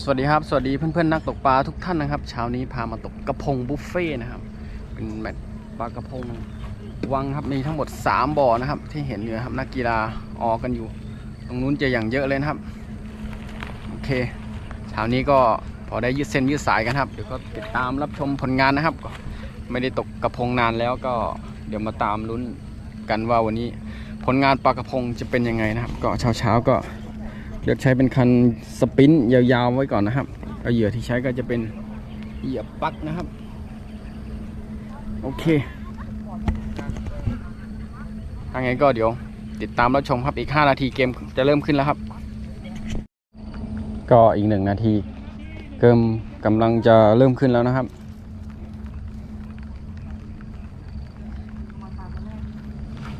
สวัสดีครับ สวัสดีเพื่อนๆนักตกปลาทุกท่านนะครับเช้านี้พามาตกกระพงบุฟเฟ่นะครับ เป็นแมตช์ปลากระพงวังครับมีทั้งหมด 3บ่อนะครับ ที่เห็นอยู่นะครับนักกีฬาออกกันอยู่ ตรงนู้นจะอย่างเยอะเลยนะครับโอเคเช้านี้ก็พอได้ยืดเส้นยืดสายกันครับเดี๋ยวก็ติดตามรับชมผลงานนะครับก็ไม่ได้ตกกระพงนานแล้วก็เดี๋ยวมาตามลุ้นกันว่าวันนี้ผลงานปลากระพงจะเป็นยังไงนะครับ ก็เช้าๆก็ เลือกใช้เป็นคันสปรินต์ยาวๆไว้ก่อนนะครับเอาเหยื่อที่ใช้ก็จะเป็นเหยื่อปักนะครับ โอเคถ้าไงก็เดี๋ยวติดตามรับชมครับอีก 5 นาทีเกมจะเริ่มขึ้นแล้วครับ ก็อีกหนึ่งนาทีเกมกำลังจะเริ่มขึ้นแล้วนะครับ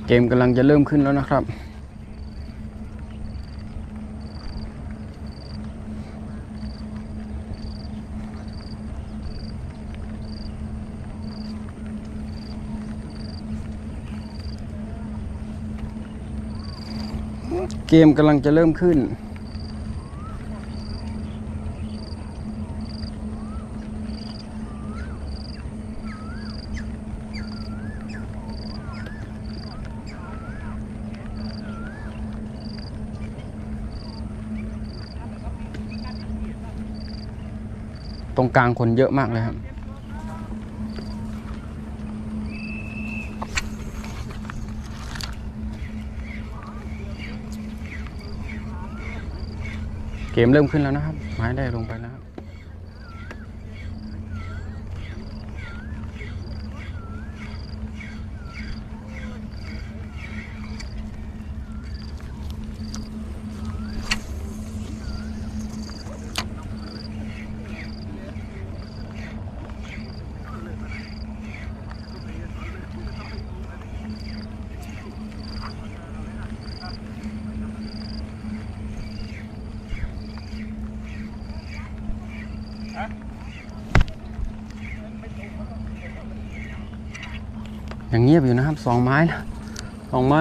เกมกำลังจะเริ่มขึ้นแล้วนะครับ เกมกำลังจะเริ่มขึ้น ตรงกลางคนเยอะมากเลยครับ เกมเริ่มขึ้นแล้วนะครับ ไม้ได้ลงไปแล้ว ยังเงียบอยู่นะครับสองไม้นะสองไม้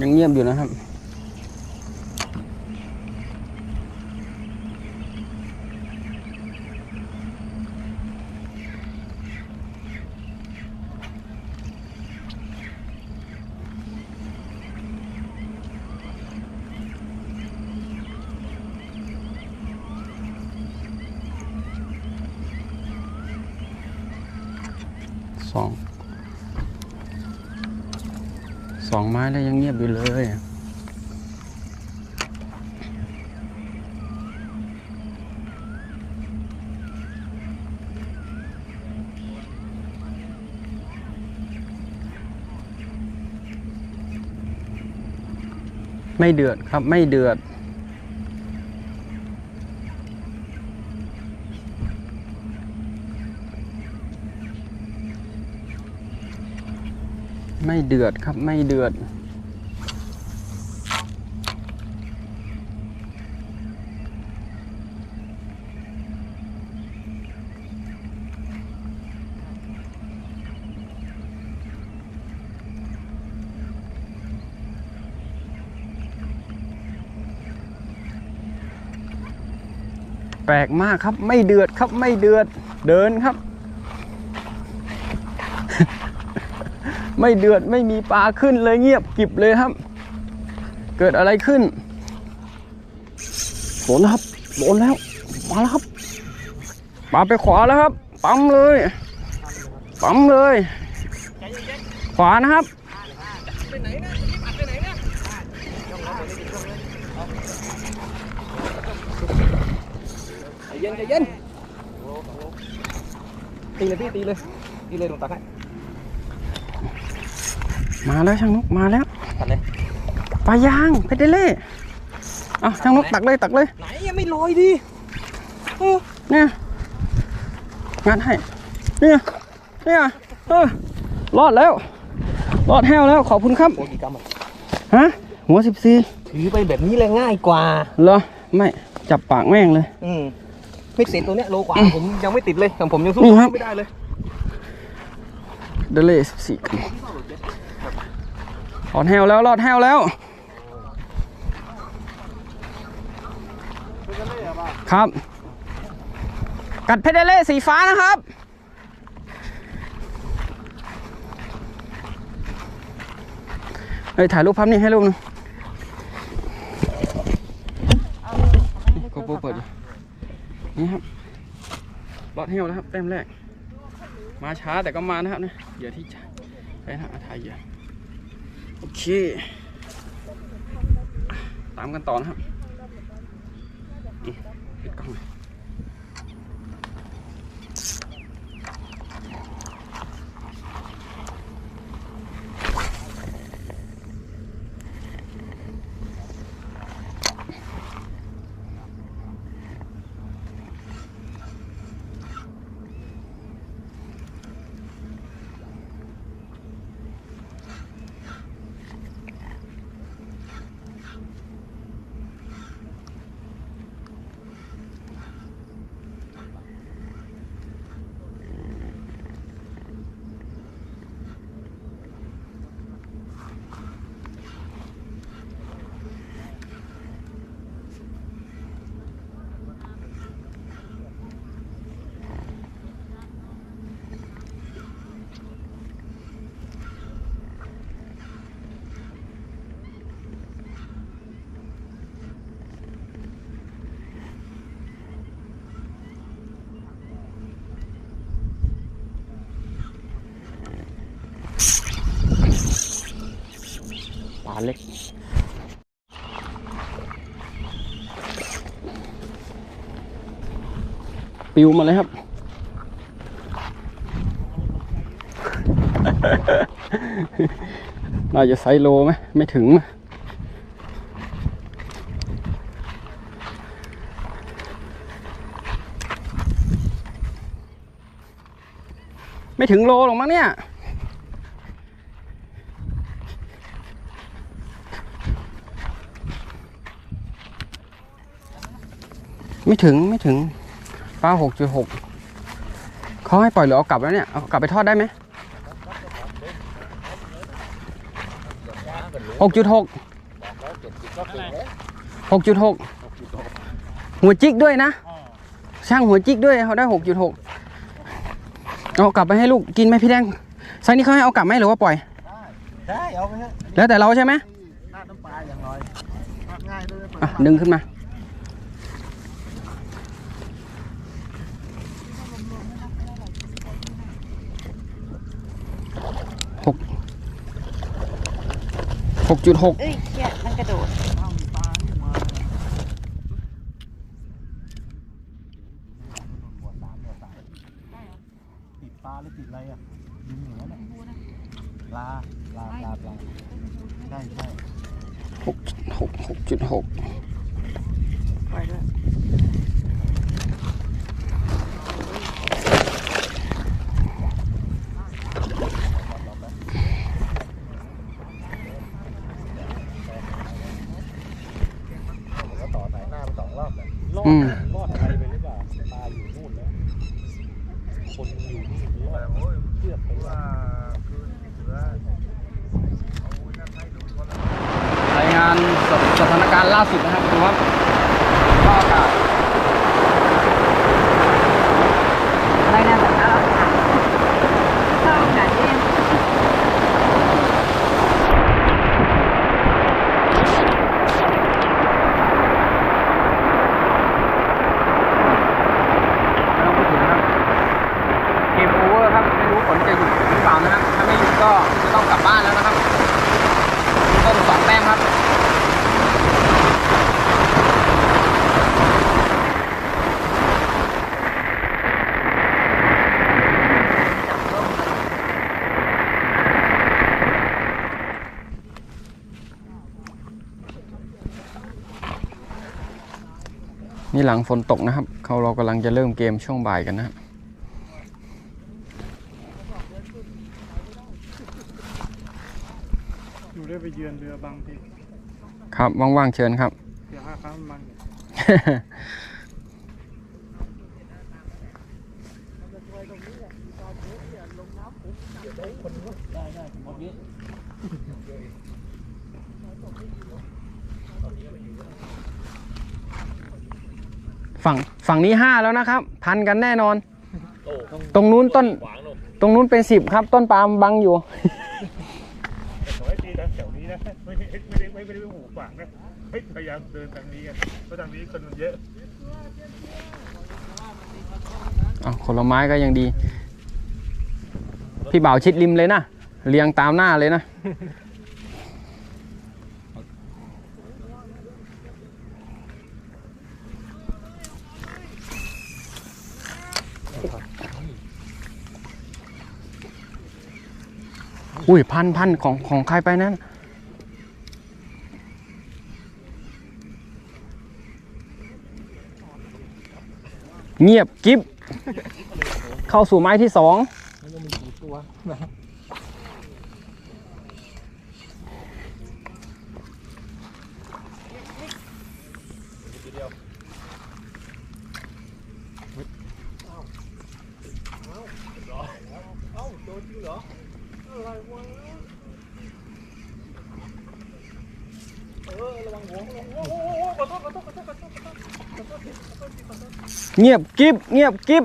ยังเงียบอยู่นะครับ สอง สองไม้แล้วยังเงียบอยู่เลย ไม่เดือดครับไม่เดือด ไม่เดือดครับไม่เดือด ปลกมากครับ ไม่เดือดครับไม่เดือดเดินครับ ไม่เดือดไม่มีปลาขึ้นเลยเงียบกิบเลยครับ เกิดอะไรขึ้นโดนแล้วครับโดนแล้วมาแล้วครับปลาไปขวาแล้วครับ ปั๊มเลย ปั๊มเลย ขวานะครับ เย็นใจเย็นตีเลยพี่ตีเลยตีเลยหนูตักให้มาแล้วช่างนกมาแล้วตัดเลยปลายางเพชรเดเล่เอาช่างนกตักเลยตักเลยไหนยังไม่ลอยดิเออเนี่ยงานให้เนี่ยเนี่ยเออรอดแล้วรอดแห้วแล้วขอบคุณครับโอ้ยกี่กรัมอะฮะหัวสิบสี่ถือไปแบบนี้เลยง่ายกว่าเหรอไม่จับปากแม่งเลย อืม ไม่ติดตัวเนี้ยโลกว่าผมยังไม่ติดเลยแต่ผมยังสู้ไม่ได้เลยเดเล่สิบสี่รอดแห้วแล้วรอดแห้วแล้ว ครับ กัดเพดเล่สีฟ้านะครับเฮ้ยถ่ายรูปภาพนี้ให้รูปหนึงกโปรเปิด นี่ครับรอดเที่ยวนะครับเต็มแรก มาช้าแต่ก็มานะครับเนี่ยเหยื่อที่ใช้นะอาทายเหยื่อโอเค ตามกันต่อนะครับปิดกล้องเลย ปิวมาเลยครับ น่าจะไซส์โลไหมไม่ถึงมั้ยไม่ถึงโลหรอกมั้งเนี่ยไม่ถึงไม่ถึง ปลาหกจุดหกเขาให้ปล่อยหรือเอากลับแล้วเนี่ยเอากลับไปทอดได้ไหมหกจุดหกหกจุดหกหัวจิกด้วยนะ ช่างหัวจิกด้วยเขาได้หกจุดหกเอากลับไปให้ลูกกินไหมพี่แดงไซส์นี้เขาให้เอากลับไหมหรือว่าปล่อยได้เอาไปเถอะแล้วแต่เราใช่ไหมราดน้ำปลาอย่างน้อยราดง่ายด้วยอะดึงขึ้นมา หกจุดหกเอ้ยเชี่ยมันกระโดด ติดปลาหรือติดอะไรอะดึงอย่างนั้นอะปลาปลาปลาปลาใช่ใช่ หกหกหกจุดหก ปล่อยด้วย แล้วต่อสายหน้าไปสองรอบเลยรอด อืม ร อะไรไปหรือเปล่าปลาอยู่นู่นแล้วคนอยู่นี่รอดเชือกไปว่าคือเสือรายงานสถสถานการณ์ล่าสุดนะครับดูครับก็อากาศรายงานสภาพอากาศสภาพอากาศเย็น ไม่ต้องพูดถึงนะครับ เกมโอเวอร์ครับ ไม่รู้ผลจะหยุดหรือเปล่านะครับ ถ้าไม่หยุดก็จะต้องกลับบ้านแล้วนะครับต้นสองแต้มครับ นี่หลังฝนตกนะครับ เขาเรากำลังจะเริ่มเกมช่วงบ่ายกันนะครับอยู่ได้ไปเยือนเรือบางทีครับว่างๆเชิญครับ เดี๋ยวห้าครั้งมัน ฝ ฝั่งฝั่งนี้ห้าแล้วนะครับ พันกันแน่นอนโอ้ต้องตรงนู้นต้นขวางลงตรงนู้นเป็นสิบครับ ต้นปาล์มบังอยู่แต่ขอให้ดีนะแถวนี้นะไม่ได้ไม่ได้ไม่ได้ไม่หูขวางนะเฮ้ยพยายามเดินทางนี้กันเพราะทางนี้คนมันเยอะเอาผลไม้ก็ยังดี พี่บ่าวชิดริมเลยนะเรียงตามหน้าเลยนะ อุ้ยพันพันของของใครไปนั้นเงียบกิฟเข้าสู่ไม้ที่สอง มันยังมีกี่ตัวนะ เงียบกิฟเงียบกิฟ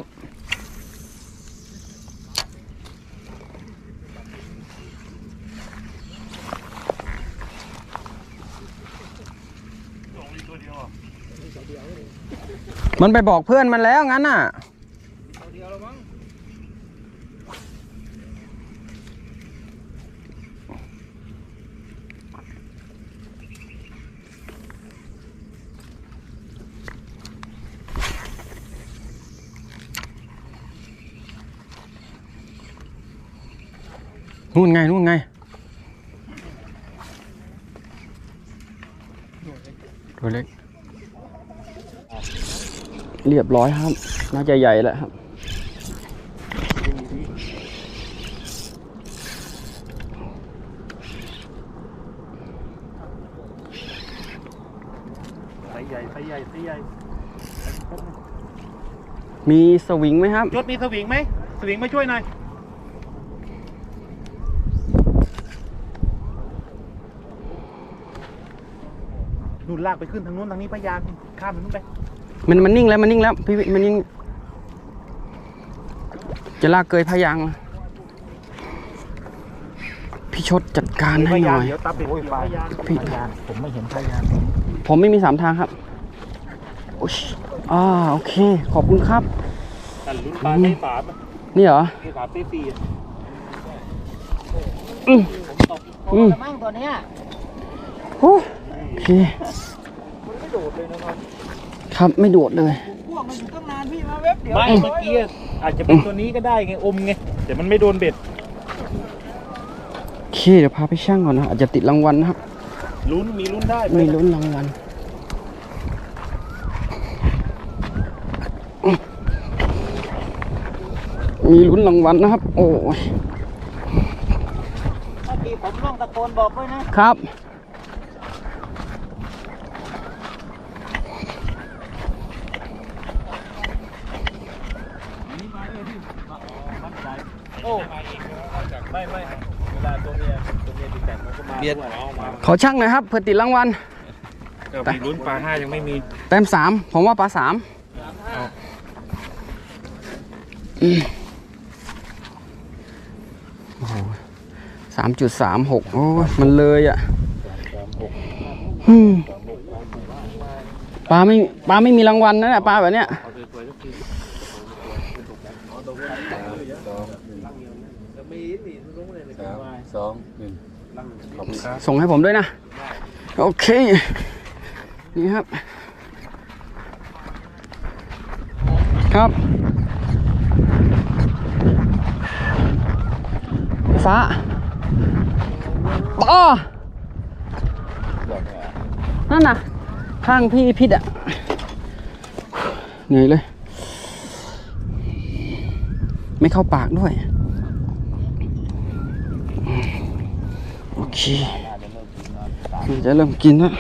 ลงอีกตัวเดียวอะมันไปบอกเพื่อนมันแล้วงั้นน่ะ นู่นไงนู่นไงตัวเล็ก เรียบร้อยครับ น่าจะใหญ่แหละครับไซส์ใหญ่ไซส์ใหญ่ไซส์ใหญ่มีสวิงไหมครับยศมีสวิงไหม สวิงมาช่วยหน่อย นู่นลากไปขึ้นทางนู้นทางนี้พยานข้ามทางนู้นไป มันมันนิ่งแล้วมันนิ่งแล้วพี่วิมันนิ่ง จะลากเกยพายางมาพี่ชดจัดการให้หน่อย เดี๋ยวตาเป็นพยานพี่ พยานผมไม่เห็นพยานผมไม่มีสามทางครับโอ้ยอ่าโอเค ขอบคุณครับ แต่ลุ้นปลาใช้ฝานี่เหรอใช้ฝาตีตีอืมอืมมั่งตัวเนี้ยโอ้ โอเคไม่โดดเลยนะครับ ครับไม่โดดเลยพวกมันอยู่ตั้งนานพี่มาเว็บเดี๋ยวไม่เมื่อกี้อาจจะเป็นตัวนี้ก็ได้ไงอมไงแต่มันไม่โดนเบ็ดโอเคเดี๋ยวพาไปช่างก่อนนะอาจจะติดรางวัลนะครับลุ้นมีลุ้นได้ไม่ลุ้นรางวัลมีลุ้นรางวัลนะครับ โอ้ยถ้าทีผมต้องตะโกนบอกด้วยนะครับ โอ้ไม่ไม่เวลาตัวเมียตัวเมียติดแต่มันก็มาเบียดมาขอช่างหน่อยครับเพื่อติดรางวัลก็มีลุ้นปลาห้ายังไม่มีแต้มสามผมว่าปลาสามอืมโอ้โหสามจุดสามหกโอ้ยมันเลยอะอืมปลาไม่ปลาไม่มีรางวัลนะเนี่ยปลาแบบเนี้ยสองหนึ่งขอบคุณครับ ส่งให้ผมด้วยนะ โอเค นี่ครับ ครับ ฟ้าต่อนั่นน่ะ ข้างพี่พิษอะ เหนื่อยเลย ไม่เข้าปากด้วย โอ เคมันจะเริ่มกินแล้ว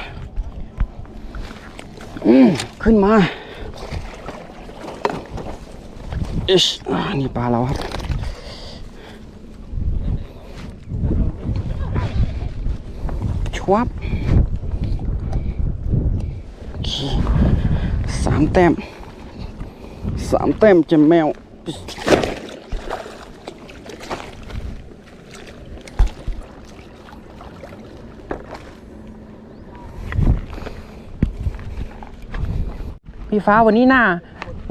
อืมขึ้นมาอิชอนี่ปลาเราครับชวับสามแต้มสามแต้มเจ็มแมว พี่ฟ้าวันนี้หน้า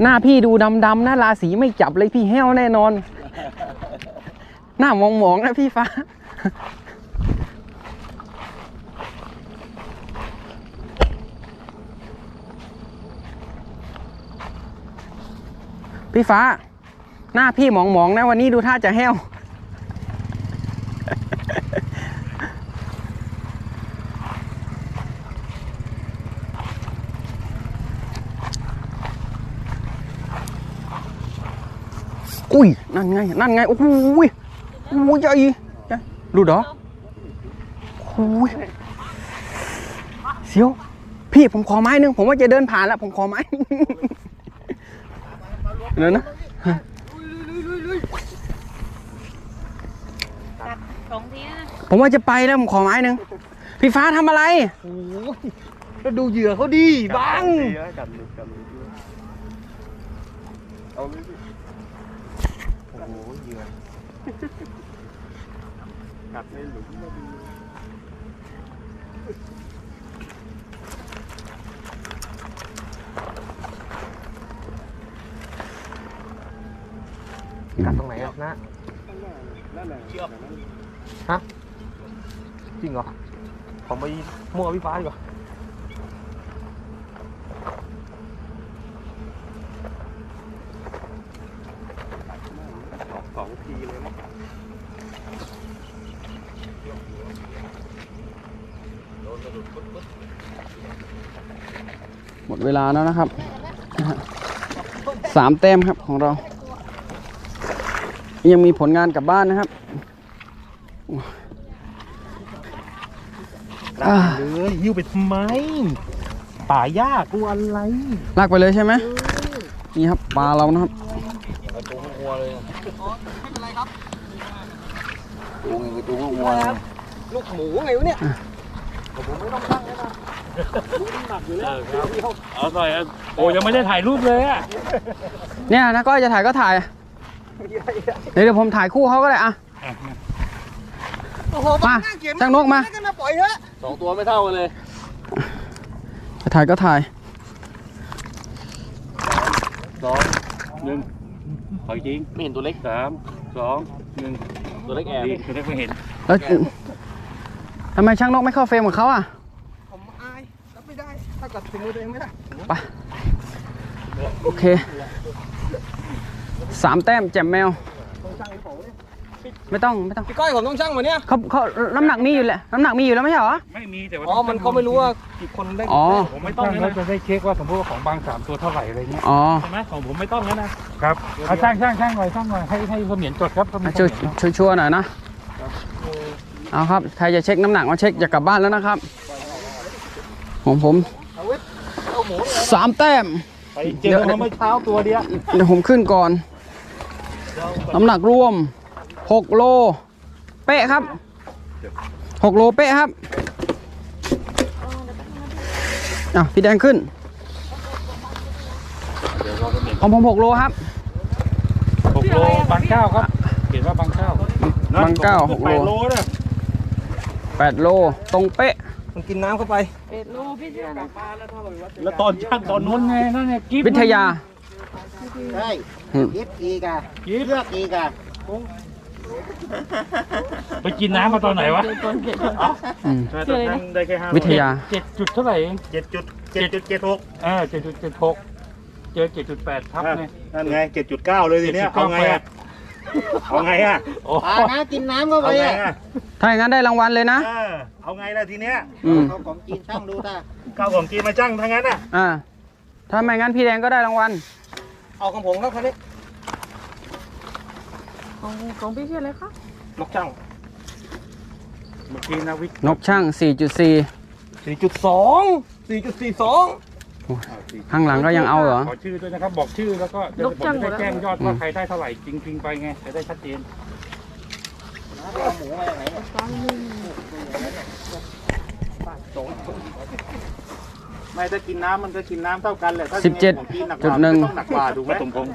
หน้าพี่ดูดำๆนะราศีไม่จับเลยพี่แห้วแน่นอน หน้ามองๆนะพี่ฟ้า พี่ฟ้า หน้าพี่หมองๆนะวันนี้ดูท่าจะแห้ว อุ้ย นั่นไง นั่นไง โอ้โหยโอ้โหใหญ่ใหญ่รู้เหรอโอ้ยเสียว พี่ผมขอไม้หนึง ผมว่าจะเดินผ่านแล้ว ผมขอไม้เดี๋ยวนะสองทีนะผมว่าจะไปแล้ว ผมขอไม้หนึ่งพี่ฟ้าทำอะไรแล้วดูเหยื่อเขาดีบัง จับหลุดจับหลุดเอาเลยพี่โอ้โหเหยื่อ กัดในหลุมมาดี กัดตรงไหนอะนะ นั่นแหละเชือก จริงเหรอผมไปมั่วพี่ฟ้าดีกว่าสองทีเลยมั้ง หมด เวลาแล้วนะครับสามแต้มครับของเรา ยังมีผลงานกลับบ้านนะครับอ่าเลยหิ้วไปทำไมป่าหญ้ากลัวอะไร ลากไปเลยใช่ไหมนี่ครับปลาเรานะครับตัวงัวเลยตัวเงินตัวงัวเลยลูกหมูไงวะเนี่ย เอาหน่อยอะโอ้ยังไม่ได้ถ่ายรูปเลยอะเนี่ยนะก้อยจะถ่ายก็ถ่าย เดี๋ยวเดี๋ยวผมถ่ายคู่เขาก็ได้อะ โอ้โหมาช่างนกมา กันนะปล่อยเถอะสองตัวไม่เท่ากันเลยจะถ่ายก็ถ่าย สองหนึ่งขออีกจริงไม่เห็นตัวเล็กสามสองหนึ่งตัวเล็กแอบตัวเล็กไม่เห็นแล้วทำไมช่างนกไม่เข้าเฟรมกับเขาอะ ผมอายรับไม่ได้ ถ้ากัดถึงมือตัวเองไม่ได้ไปโอเคสามแต้มแจ่มแมว ไม่ต้องไม่ต้องพี่ก้อยผมต้องช่างมาเนี่ยเขาเขาน้ำหนักมีอยู่แหละน้ำหนักมีอยู่แล้วไม่ใช่เหรอไม่มีแต่ว่าอ๋อมันก็ไม่รู้ว่ากี่คนได้อ๋อผมไม่ต้องแล้วจะได้เช็คว่าสมมติว่าของบางสามตัวเท่าไหร่อะไรเงี้ยอ๋อใช่ไหมของผมไม่ต้องแล้วนะครับเอาช่างช่างช่างหน่อยช่างหน่อยให้ให้เสมียนจดครับเสมียนช่วยช่วยชัวร์หน่อยนะเอาครับใครจะเช็คน้ำหนักมาเช็คจะกลับบ้านแล้วนะครับของผม สามแต้ม ไปเจอมาเมื่อเช้าตัวเดียวเดี๋ยวผมขึ้นก่อน น้ำหนักรวม6โล เป๊ะครับ6โลเป๊ะครับอะพี่แดงขึ้นของผม6โลครับหกโลบางเก้าครับเห็นว่าบางเก้าบางเก้าหกโลแปดโลเนี่ย8โลตรงเป๊ะ มันกินน้ำเข้าไป เป็ดโลพี่เชื่อนะแล้วตอนช่างตอนนู้นไงนั่นเนี่ยกิ๊บวิทยาใช่อืมยิบอีกอะกิ๊บเลือกอีกอะไปกินน้ำมาตอนไหนวะตอนนั้นได้แค่ห้าวิทยาเจ็ดจุดเท่าไหร่เองเจ็ดจุดเจ็ดจุดเจ็ดหกเออเจ็ดจุดเจ็ดหกเจอเจ็ดจุดแปดทับไงนั่นไงเจ็ดจุดเก้าเลยทีเนี้ยเอาไงอะ เอาไงอะโอ้ปานะกินน้ำเข้าไปเอาไงอะอะถ้าอย่างนั้นได้รางวัลเลยนะ เออเอาไงล่ะทีเนี้ยอืมเขาของกินช่างดูตาข้าวของกินมาจ้างทั้งนั้นอะอ่า ถ้าไม่งั้นพี่แดงก็ได้รางวัล เอาของผมครับคันนี้ของของพี่ชื่ออะไรคะนกช่างเมื่อกี้นะวิทย์นกช่าง 4.4 สี่จุดสองสี่จุดสี่สอง ข้างหลังก็ยังเอาเหรอ ขอชื่อด้วยนะครับ บอกชื่อแล้วก็เดี๋ยวผมจะได้แจ้งยอดว่าใครได้เท่าไหร่จริง ๆ ไปไงจะได้ชัดเจนสองหนึ่งไม่ถ้ากินน้ำมันก็กินน้ำเท่ากันแหละถ้าสิบเจ็ดของกินหนักกจุดว่าหนึ่งมันต้องหนักกว่าถูกไหมผสมพงษ์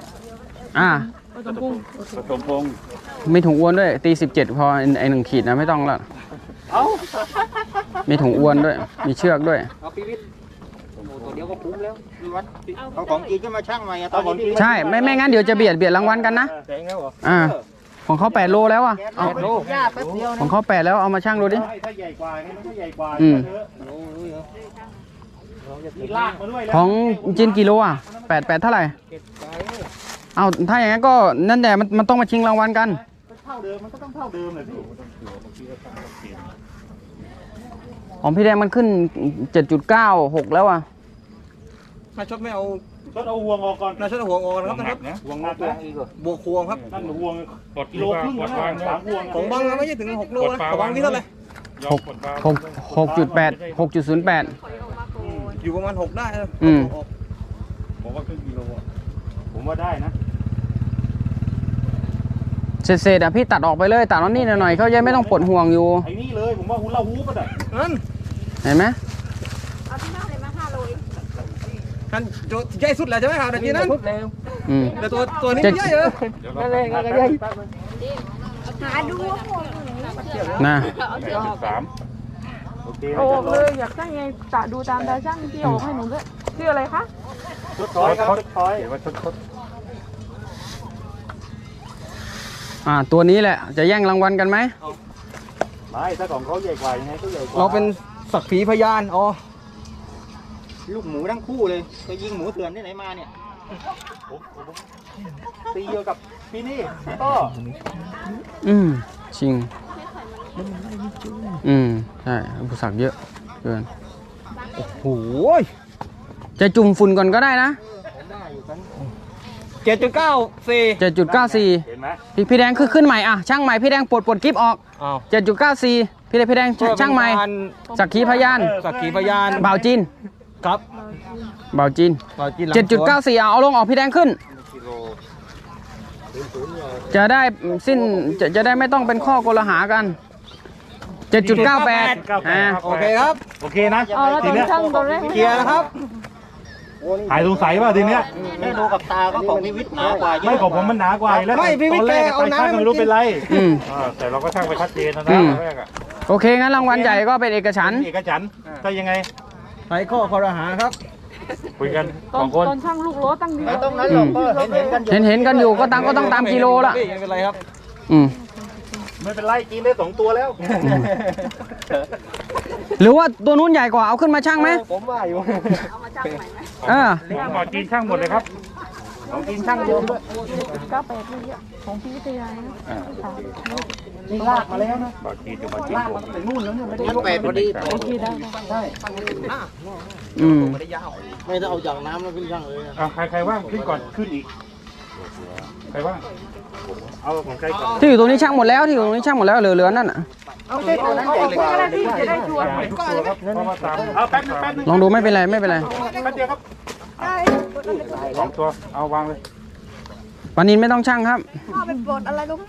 อ่าผสมพงษ์มีถุงอ้วนด้วยตีสิบเจ็ดพอไอ้ไอหนึ่งขีดนะไม่ต้องละเอ้ามีถุงอ้วนด้วย มีเชือกด้วยเอาพีวิทย์โอ้โห ตัวเดียวก็คุ้มแล้วพี่วัดเอาของกินก็มาช่างใหม่อะตอนนี้ใช่ไม่ไม่งั้นเดี๋ยวจะเบียดเบียดรางวัลกันนะแสงแล้วเหรออ่าของเขาแปดโลแล้วอะเอาโลยาแป๊บเดียวของเขาแปดแล้วเอามาชั่งดูดิถ้าใหญ่กว่านี่มันก็ใหญ่กว่าอืมเยอะมีลากมาด้วยแล้วของจินกิโลอะแปดแปดเท่าไหร่เอาถ้าอย่างนั้นก็นั่นแหละมันมันต้องมาชิงรางวัลกันเท่าเดิมมันก็ต้องเท่าเดิมเลยพี่ ของพี่แดงมันขึ้น 7.96 แล้วอะนายชดไม่เอาชดเอาห่วงออกก่อนนายชดเอาห่วงออกนะครับหนะคนัรับกนะห่วงหนักนะบวกห่วงครับนั่นห่วงปลดกิโลครึ่งปลนะดวางสามห่วงของบังนะไม่ใช่ถึงหกโลนะของบังนี่เท่าไหร่ยอมปลดวาง6 6.8 6.08อยู่ประมาณหกได้นะอืมออกผมว่าครึ่งกิโลอะผมว่าได้นะ เศษๆอะพี่ตัดออกไปเลยตัดเอานี่หน่อยๆเขาจะไม่ต้องปวดห่วงอยู่ไอ้นี่เลยผมว่าหุ่นละหูก็ได้นั่นเห็นไหมเอาที่น้าเลยมาห้าโลเองนั่นโจใหญ่สุดแหละใช่ไหมครับแต่ทีนั้นอืมแต่ตัวตัวนี้เจ็ดใหญ่เหรอเดี๋ยวเราก็ใหญ่หาดูว่าห่วงอยู่ไหนนะสามโอเคโอ้เลยอยากช่างไงตะดูตามตาช่างที่โอ้ให้หนูด้วยชื่ออะไรคะชุดถอยครับชุดถอยเดี๋ยวว่าชดชด อ่าตัวนี้แหละจะแย่งรางวัลกันไหมไม่ถ้าของเขาใหญ่กว่ายังไงก็ใหญ่กว่าเราเป็นสักขีพยานอ๋อลูกหมูทั้งคู่เลยไปยิงหมูเถื่อนที่ไหนมาเนี่ยตีเดียวกับพี่นี่ก็อืมจริง อืมใช่อุปสรรคเยอะเกินโอ้ยจะจุ่มฝุ่นก่อนก็ได้นะ เจ็ดจุดเก้าสี่7.94 เห็นไหมพี่พี่แดงคือขึ้นใหม่อะช่างใหม่พี่แดงปลดปลดกิฟออก อ้าว7.94 พี่แดงพี่แดงช่างใหม่สักขีพยานสักขีพยานบ่าวจีนครับบ่าวจีน ต่อกินหลังสวน7.94เอาเอาลงออกพี่แดงขึ้น จะได้สิ้นจะจะได้ไม่ต้องเป็นข้อกลหากัน 7.98อ่าโอเคครับ โอเคนะเอาแล้วตทีอนเนี้ยช่างตอนแรกเคลียร์นะครับ หายสงสัยป่ะทีเนี้ยแม่ดูกับตาก็ของพีวิทย์หนากว่าเยอะไม่ของผมมันหนากว่าแล้วไม่พี่วิทย์ตอนแรกแกเอาไปช่างน้ำไม่รู้เป็นไรอืมอ่าแต่เราก็ช่างไปชัดเจนนะอืนะมตอนแรกอะโอเคงั้นรางวัลใหญ่ก็เป็นเอกฉันท์เอกฉันท์ถ้ายังไงใส่ข้อคอรหาครับคุยกันตอสนองคนตอนช่างลูกโลตั้งดีไม่ต้องนั้นหรอกก็เห็นเห็นๆกันอยู่เห็นเห็นกันอยู่ก็ตามก็ต้องตามกิโลละไม่เป็นไรครับ อืม ไม่เป็นไรกินได้สองตัวแล้ว หรือว่าตัวนู้นใหญ่กว่าเอาขึ้นมาช่างไหมผมว่าอยู่เอามาช่างใหม่ไหมเออหมอจีนช่างหมดเลยครับของกินช่างรวมด้วยเก้าแปดเลยอะของพี่วิทยานะอ่านี่ลากมาแล้วนะหมอจีนจะหมอจีนลากผมามตั้งแต่นู่นแล้วเนี่ยไม่ได้งั้นแปดพอดีโอเคได้ได้อืมไม่ได้เอาจากน้ำแล้วขึ้นช่างเลยนะอ่าใครใครว่างขึ้นก่อนขึ้นอีก ใครว่างเอาของใครก่อนที่อยู่ตรงนี้ช่างหมดแล้วที่อยู่ตรงนี้ช่างหมดแล้วเหลือเหลือนั่นอะเอาเส้นตัวนั้นใหญ่กว่าก็ได้พี่จะได้ชัวร์ทุกตัวครับเพราะว่าตามเอาแป๊บนึงแป๊บนึงลองดูไม่เป็นไรไม่เป็นไรแป๊บเดียวครับสองตัวเอาวางเลยปานินไม่ต้องช่างครับพ่อไปปลดอะไรลง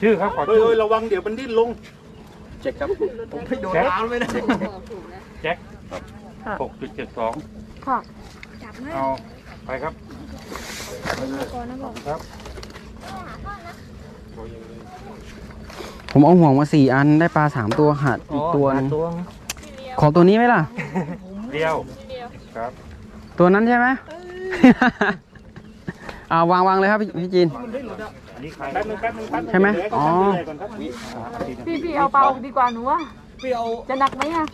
ชื่อครับขอเฮ้ยชื่อเฮ้ยระวังเดี๋ยวมันดิ้นลงเจ็ดครับผมไม่โดนแจ็คน้ำไม่ได้แจ็คหกจุดเจ็ดสองค่ะจับนะเอา ไปครับก่อนนะบอกครับผมเอาห่วงมาสี่อันได้ปลาสามตัวหัดอีกตัวหนึงขอตัวนี้ไหมล่ะ เดียวครับตัวนั้นใช่ไหม อ่าวางวางเลยครับพี่พี่จีน อันนี้ใครแป๊บนึงแป๊บนึงแป๊บนึงใช่ไหมเดี๋ยวอ๋อให้เขาทำที่ไหนก่อนครับพี่พี่เอาเบาดีกว่าหนูว่าพี่เอาจะหนักไหมอะ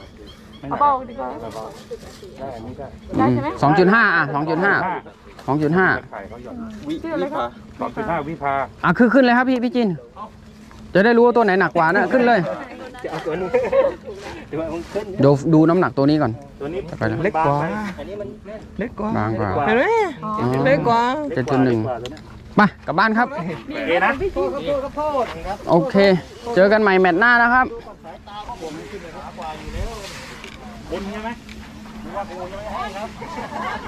เอาเบาดีกว่าได้อันนี้ได้ได้ใช่ไหมสองจุดห้าอะสองจุดห้าสองจุดห้าขายเขาหย่อนชื่ออะไรคะสองจุดห้าวิภาอะคือขึ้นเลยครับพี่พี่จีนจะได้รู้ว่าตัวไหนหนักกว่านะขึ้นเลยจะเอาตัวนี้เดี๋ยวมันขึ้นเดี๋ยวดูน้ำหนักตัวนี้ก่อนตัวนี้ไปแล้วเล็กกว่าอันนี้มันเล็กกว่าบางกว่าเห็นไหมอ๋ออ๋อเล็กกว่าเจ็ดจุดหนึ่งกว่าตัวเนี้ยไปกลับบ้านครับโอเคนะโอเค เจอกันใหม่แมตช์หน้านะครับ บนใช่ไหมหรือว่าโกยังไม่ให้ครับ